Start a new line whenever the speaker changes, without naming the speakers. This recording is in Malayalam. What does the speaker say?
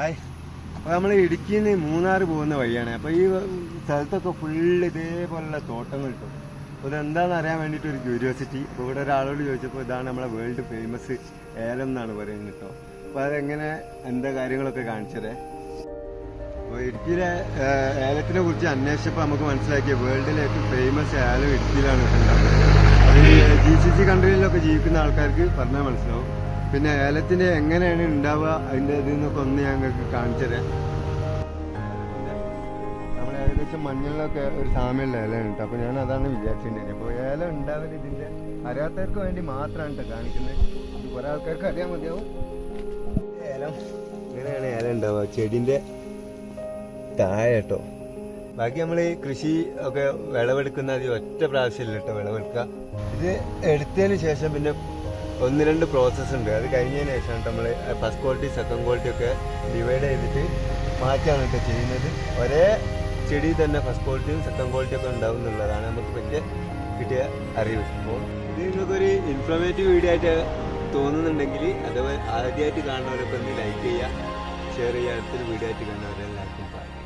ഹായ്. അപ്പോൾ നമ്മൾ ഇടുക്കിയിൽ നിന്ന് മൂന്നാർ പോകുന്ന വഴിയാണ്. അപ്പോൾ ഈ സ്ഥലത്തൊക്കെ ഫുള്ള് ഇതേപോലുള്ള തോട്ടങ്ങൾ കിട്ടും അപ്പോൾ ഇതെന്താണെന്ന് അറിയാൻ വേണ്ടിയിട്ട് ഒരു ക്യൂരിയോസിറ്റി അപ്പോൾ ഇവിടെ ഒരാളോട് ചോദിച്ചപ്പോൾ ഇതാണ് നമ്മളെ വേൾഡ് ഫേമസ് ഏലം എന്നാണ് പറയുന്നത് കേട്ടോ. അപ്പോൾ അതെങ്ങനെ എന്താ കാര്യങ്ങളൊക്കെ കാണിച്ചത്? അപ്പോൾ ഇടുക്കിയിലെ ഏലത്തിനെ കുറിച്ച് അന്വേഷിച്ചപ്പോൾ നമുക്ക് മനസ്സിലാക്കിയ വേൾഡിലെ ഏറ്റവും ഫേമസ് ഏലം ഇടുക്കിയിലാണ് ഉണ്ടാകുന്നത് അത് ജി സി സി കൺട്രിയിലൊക്കെ ജീവിക്കുന്ന ആൾക്കാർക്ക് പറഞ്ഞാൽ മനസ്സിലാവും. പിന്നെ ഏലത്തിന്റെ എങ്ങനെയാണ് ഉണ്ടാവുക? അതിന്റെ ഇതിൽ നിന്നൊക്കെ ഒന്ന് ഞങ്ങൾക്ക് കാണിച്ചു തരാം. ഏകദേശം മഞ്ഞളിലൊക്കെ ഒരു സാമ്യമുള്ള ഏലം ഉണ്ട് അപ്പോൾ ഞാൻ അതാണ് വിചാരിച്ചിട്ടുണ്ടായിരുന്നത് അപ്പോൾ ഏലം ഉണ്ടാവൽ ഇതിന്റെ അറിയാത്തവർക്ക് വേണ്ടി മാത്രമാണ് കേട്ടോ കാണിക്കുന്നത് കുറേ ആൾക്കാർക്ക് അറിയാൻ മതിയാവും. ഏലം. ഇങ്ങനെയാണ് ഏലം ഉണ്ടാവുക. ചെടിന്റെ താഴെ കേട്ടോ. ബാക്കി നമ്മൾ ഈ കൃഷി ഒക്കെ വിളവെടുക്കുന്ന ഒറ്റ പ്രാവശ്യമില്ല കേട്ടോ വിളവെടുക്കുക. ഇത് എടുത്തതിന് ശേഷം പിന്നെ ഒന്ന് രണ്ട് പ്രോസസ്സ് ഉണ്ട്. അത് കഴിഞ്ഞതിന് ശേഷം നമ്മൾ ഫസ്റ്റ് ക്വാളിറ്റി സെക്കൻഡ് ക്വാളിറ്റി ഒക്കെ ഡിവൈഡ് ചെയ്തിട്ട് മാറ്റാണ് ചെയ്യുന്നത്. ഒരേ ചെടി തന്നെ ഫസ്റ്റ് ക്വാളിറ്റിയും സെക്കൻഡ് ക്വാളിറ്റിയും ഒക്കെ ഉണ്ടാവും എന്നുള്ളതാണ് നമുക്ക് പറ്റിയ കിട്ടിയ അറിവ്. അപ്പോൾ ഇത് നിങ്ങൾക്കൊരു ഇൻഫോർമേറ്റീവ് വീഡിയോ ആയിട്ട് തോന്നുന്നുണ്ടെങ്കിൽ അഥവാ ആദ്യമായിട്ട് കാണുന്നവരൊക്കെ ഒന്ന് ലൈക്ക് ചെയ്യുക ഷെയർ ചെയ്യുക അടുത്തൊരു വീഡിയോ ആയിട്ട് കാണുന്നവരെല്ലാവർക്കും ബൈ